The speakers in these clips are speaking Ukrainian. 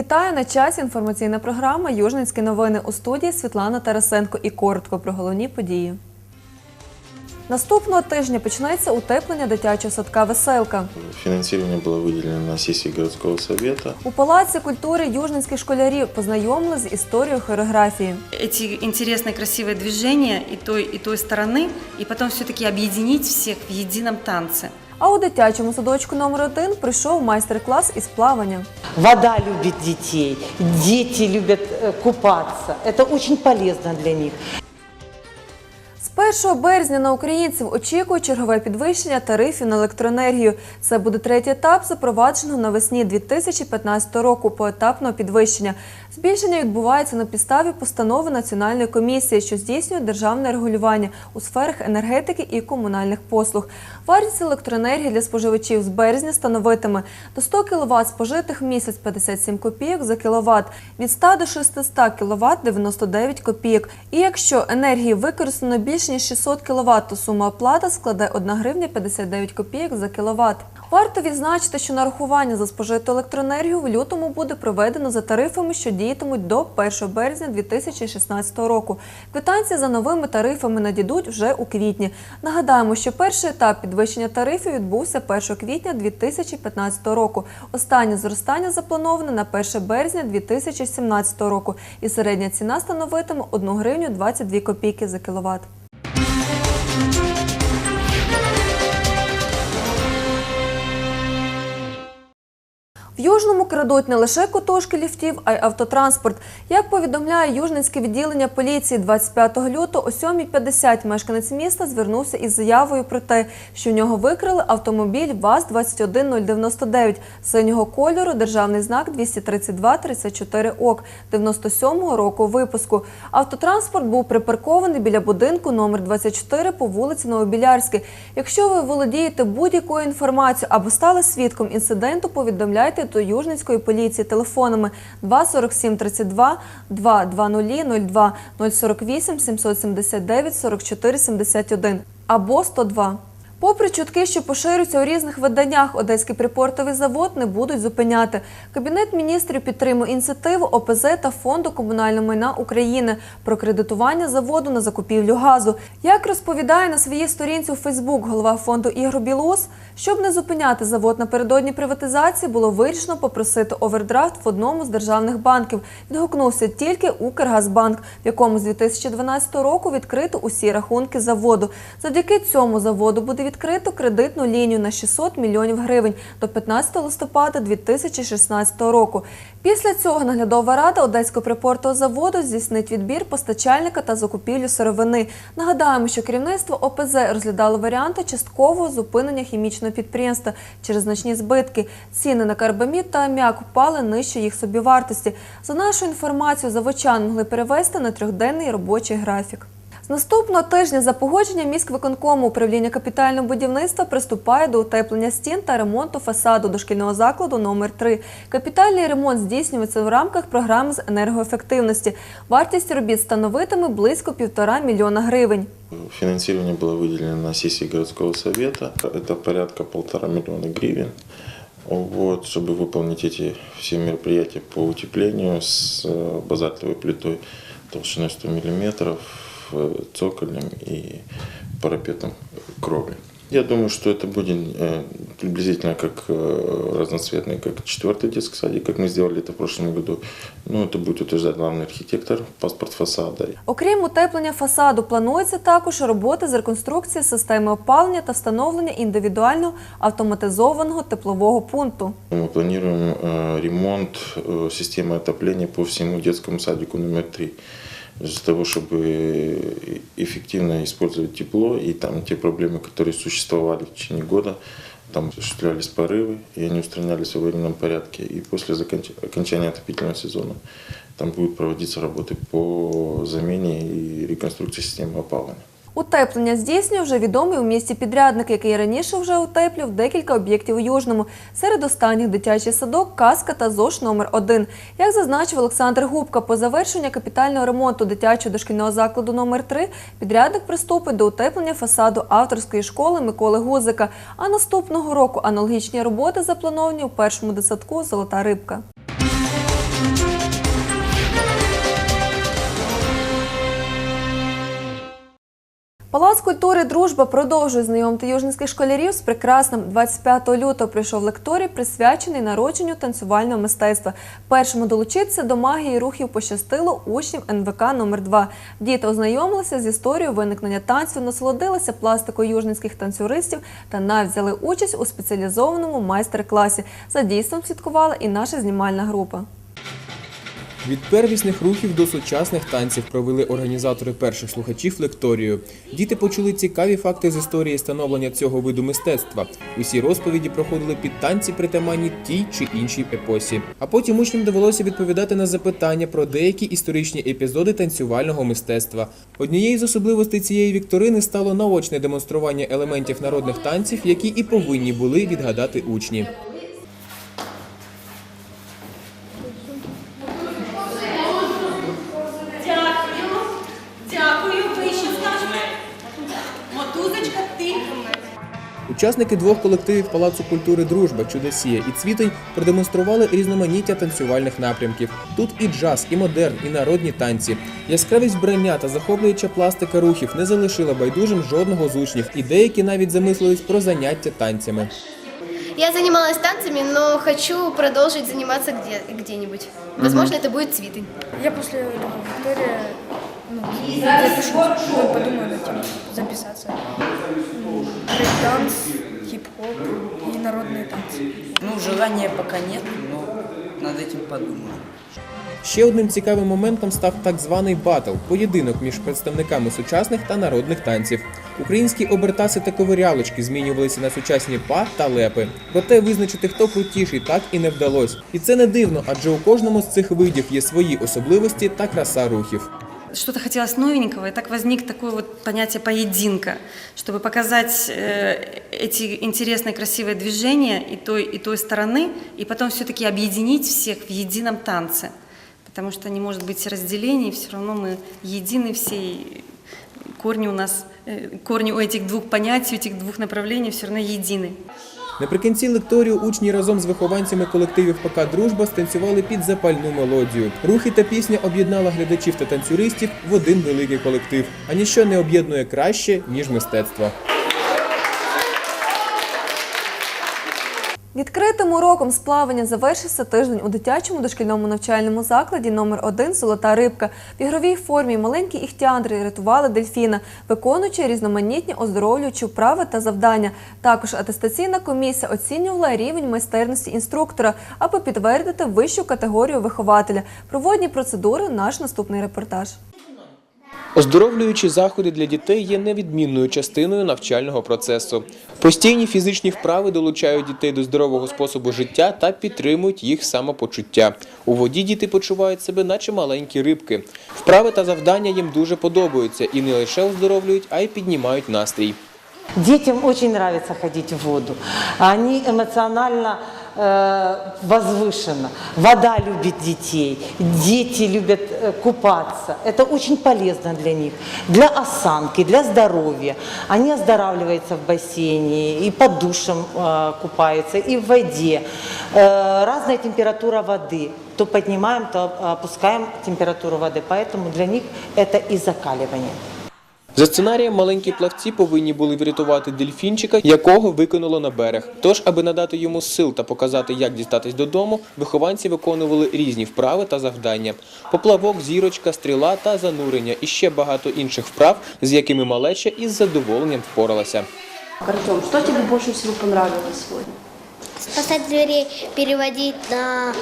Вітаю на часі. Інформаційна програма Южницькі новини у студії Світлана Тарасенко і коротко про головні події. Наступного тижня почнеться утеплення дитячого садка Веселка. Финансирование было выделено на сессии городского совета. У палаці культури южницьких школярів познайомили з історією хореографії. эти интересные, красивые движения и той, и той стороны, и потом все-таки объединить всех в едином танце. А у дитячому садочку номер 1 прийшов майстер-клас із плавання. Вода любить дітей, дети любят купатися. Це очень полезно для них. З 1 березня на українців очікує чергове підвищення тарифів на електроенергію. Це буде третій етап запровадженого навесні 2015 року поетапного підвищення. Збільшення відбувається на підставі постанови Національної комісії, що здійснює державне регулювання у сферах енергетики і комунальних послуг. Вартість електроенергії для споживачів з березня становитиме до 100 кВт спожитих в місяць 57 копійок за кіловат, від 100 до 600 кВт 99 копійок. І якщо енергії використано більш ніж 600 кВт, то сума оплата складе 1 гривня 59 копійок за кіловат. Варто відзначити, що нарахування за спожиту електроенергію в лютому буде проведено за тарифами, що діятимуть до 1 березня 2016 року. Квитанції за новими тарифами надійдуть вже у квітні. Нагадаємо, що перший етап підвищення тарифів відбувся 1 квітня 2015 року. Останнє зростання заплановане на 1 березня 2017 року. І середня ціна становитиме 1 гривню 22 копійки за кіловат. Южному крадуть не лише котушки ліфтів, а й автотранспорт. Як повідомляє Южницьке відділення поліції 25 лютого о 7.50 мешканець міста звернувся із заявою про те, що в нього викрали автомобіль ВАЗ-21099 синього кольору, державний знак 23234 ОК 97-го року випуску. Автотранспорт був припаркований біля будинку номер 24 по вулиці Новобілярській. Якщо ви володієте будь-якою інформацією або стали свідком інциденту, повідомляйте до Южницької поліції телефонами 24732, 220 02 048 779 44 71 або 102. Попри чутки, що поширюються у різних виданнях, Одеський припортовий завод не будуть зупиняти. Кабінет міністрів підтримує ініціативу ОПЗ та Фонду комунального майна України про кредитування заводу на закупівлю газу. Як розповідає на своїй сторінці у Фейсбук голова фонду Ігор Білус, щоб не зупиняти завод напередодні приватизації, було вирішено попросити овердрафт в одному з державних банків. Відгукнувся тільки Укргазбанк, в якому з 2012 року відкрито усі рахунки заводу. Завдяки цьому заводу буде відкрито кредитну лінію на 600 мільйонів гривень до 15 листопада 2016 року. Після цього наглядова рада Одеського припортового заводу здійснить відбір постачальника та закупівлю сировини. Нагадаємо, що керівництво ОПЗ розглядало варіанти часткового зупинення хімічного підприємства через значні збитки. Ціни на карбамід та аміак впали нижче їх собівартості. За нашою інформацією, заводчан могли перевести на трьохденний робочий графік. З наступного тижня за погодженням міськвиконкому управління капітального будівництва приступає до утеплення стін та ремонту фасаду дошкільного закладу номер 3 Капітальний ремонт здійснюється в рамках програми з енергоефективності. Вартість робіт становитиме близько півтора мільйона гривень. Финансирование было выделено на сессии городского совета. Это порядка полтора миллиона гривен. Вот, чтобы выполнить эти все мероприятия по утеплению с э, базальтовой плитой толщиной 100 миллиметров, э, цоколем и парапетом кровли. Я думаю, что это будет э, приблизительно как э, разноцветный, как четвертый детский садик, как мы сделали это в прошлом году. Ну, это будет утверждать главный архитектор, паспорт фасада. Окрім утеплення фасаду, планується також роботи з реконструкції системи опалення та встановлення індивідуального автоматизованого теплового пункту. Мы планируем э, ремонт э, системы отопления по всему детскому садику номер 3 для того, чтобы эффективно использовать тепло и там те проблемы, которые существовали в течение года, там осуществлялись порывы, и они устранялись в аварийном порядке. И после окончания отопительного сезона там будут проводиться работы по замене и реконструкции системы опалывания. Утеплення здійснює вже відомий у місті підрядник, який раніше вже утеплював декілька об'єктів у Южному. Серед останніх дитячий садок, каска та ЗОШ номер 1 Як зазначив Олександр Губка, по завершенню капітального ремонту дитячого дошкільного закладу номер 3 підрядник приступить до утеплення фасаду авторської школи Миколи Гузика. А наступного року аналогічні роботи заплановані у першому дитсадку Золота рибка. Палац культури Дружба продовжує знайомити южницьких школярів з прекрасним. 25 лютого прийшов лекторій, присвячений народженню танцювального мистецтва. Першому долучитися до магії рухів пощастило учнів НВК номер 2 Діти ознайомилися з історією виникнення танцю, насолодилися пластикою южницьких танцюристів та навіть взяли участь у спеціалізованому майстер-класі. За дійством слідкувала і наша знімальна група. Від первісних рухів до сучасних танців провели організатори перших слухачів лекторію. Діти почули цікаві факти з історії становлення цього виду мистецтва. Усі розповіді проходили під танці, притаманні тій чи іншій епосі. А потім учням довелося відповідати на запитання про деякі історичні епізоди танцювального мистецтва. Однією з особливостей цієї вікторини стало наочне демонстрування елементів народних танців, які і повинні були відгадати учні. Учасники двох колективів Палацу культури Дружба, Чудосія і Цвітень продемонстрували різноманіття танцювальних напрямків. Тут і джаз, і модерн, і народні танці. Яскравість вбрання та захоплююча пластика рухів не залишила байдужим жодного з учнів, і деякі навіть замислились про заняття танцями. Я занималась танцами, но хочу продолжить заниматься где- где-нибудь. Возможно, это будет цветы. Я после этого Виктория ну, запишу, ну, подумаю над тем, записаться. М, Брейк-данс, хип-хоп и народные танцы. Ну, желания пока нет, но над этим подумаю. Ще одним цікавим моментом став так званий батл поєдинок між представниками сучасних та народних танців. Українські обертаси та ковирялочки змінювалися на сучасні па та лепи. Проте визначити, хто крутіший, так і не вдалося. І це не дивно, адже у кожному з цих видів є свої особливості та краса рухів. Что-то хотелось новенького, и так возник такое вот понятие поединка, чтобы показать э, эти интересные, красивые движения и той, и той стороны, и потом все-таки объединить всех в едином танце. Потому что не может быть разделений, все равно мы едины все, и корни у нас, э, корни у этих двух понятий, у этих двух направлений все равно едины. Наприкінці лекторію учні разом з вихованцями колективів ПК Дружба станцювали під запальну мелодію. Рухи та пісня об'єднала глядачів та танцюристів в один великий колектив. А ніщо не об'єднує краще ніж мистецтво. Відкритим уроком з плавання завершився тиждень у дитячому дошкільному навчальному закладі номер 1 Золота рибка. В ігровій формі маленькі іхтіандри рятували дельфіна, виконуючи різноманітні оздоровлюючі вправи та завдання. Також атестаційна комісія оцінювала рівень майстерності інструктора, аби підтвердити вищу категорію вихователя. Проводні процедури наш наступний репортаж. Оздоровлюючі заходи для дітей є невідмінною частиною навчального процесу. Постійні фізичні вправи долучають дітей до здорового способу життя та підтримують їх самопочуття. У воді діти почувають себе, наче маленькі рибки. Вправи та завдання їм дуже подобаються і не лише оздоровлюють, а й піднімають настрій. Детям очень нравится ходить в воду. Они эмоционально э, возвышенно. Вода любит детей. Дети любят э, купаться. Это очень полезно для них. Для осанки, для здоровья. Они оздоравливаются в бассейне, и под душем э, купаются, и в воде. Э, разная температура воды. То поднимаем, то опускаем температуру воды. Поэтому для них это и закаливание. За сценарієм маленькі плавці повинні були врятувати дельфінчика, якого викинуло на берег. Тож, аби надати йому сил та показати, як дістатись додому, вихованці виконували різні вправи та завдання: поплавок, зірочка, стріла та занурення і ще багато інших вправ, з якими малеча із задоволенням впоралася. Артем, что тебе больше всего понравилось сегодня? Спасать дверей, переводить на,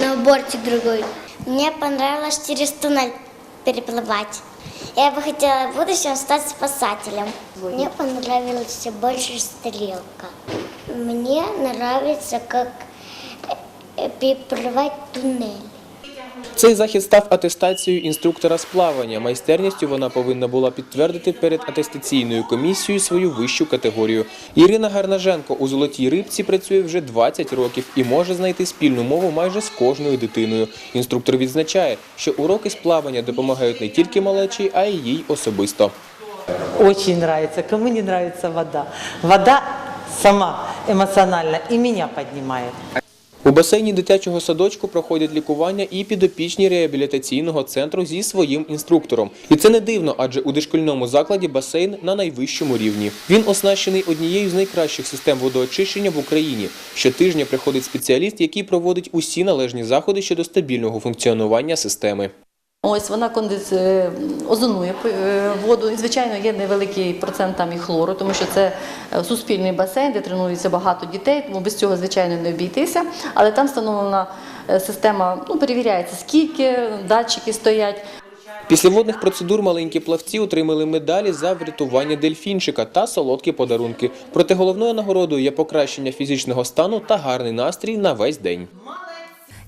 на бортик другой. Мне понравилось через туннель переплывать. Я бы хотела в будущем стать спасателем. Мне понравилась больше стрелка. Мне нравится, как э, переплывать туннель. Цей захід став атестацією інструктора з плавання. Майстерністю вона повинна була підтвердити перед атестаційною комісією свою вищу категорію. Ірина Гарнаженко у золотій рибці працює вже 20 років і може знайти спільну мову майже з кожною дитиною. Інструктор відзначає, що уроки з плавання допомагають не тільки малечі, а й їй особисто. Очень нравится. Кому не нравится вода? Вода сама эмоционально и меня поднимает. У басейні дитячого садочку проходять лікування і підопічні реабілітаційного центру зі своїм інструктором. І це не дивно, адже у дошкільному закладі басейн на найвищому рівні. Він оснащений однією з найкращих систем водоочищення в Україні. Щотижня приходить спеціаліст, який проводить усі належні заходи щодо стабільного функціонування системи. Ось вона е, озонує е, воду. І, звичайно, є невеликий процент там і хлору, тому що це е, суспільний басейн, де тренується багато дітей, тому без цього, звичайно, не обійтися. Але там встановлена система, ну, перевіряється, скільки датчики стоять. Після водних процедур маленькі плавці отримали медалі за врятування дельфінчика та солодкі подарунки. Проте головною нагородою є покращення фізичного стану та гарний настрій на весь день.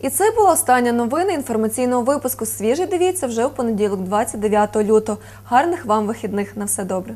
І це була остання новина інформаційного випуску. Свіжий дивіться вже у понеділок, 29 лютого. Гарних вам вихідних на все добре.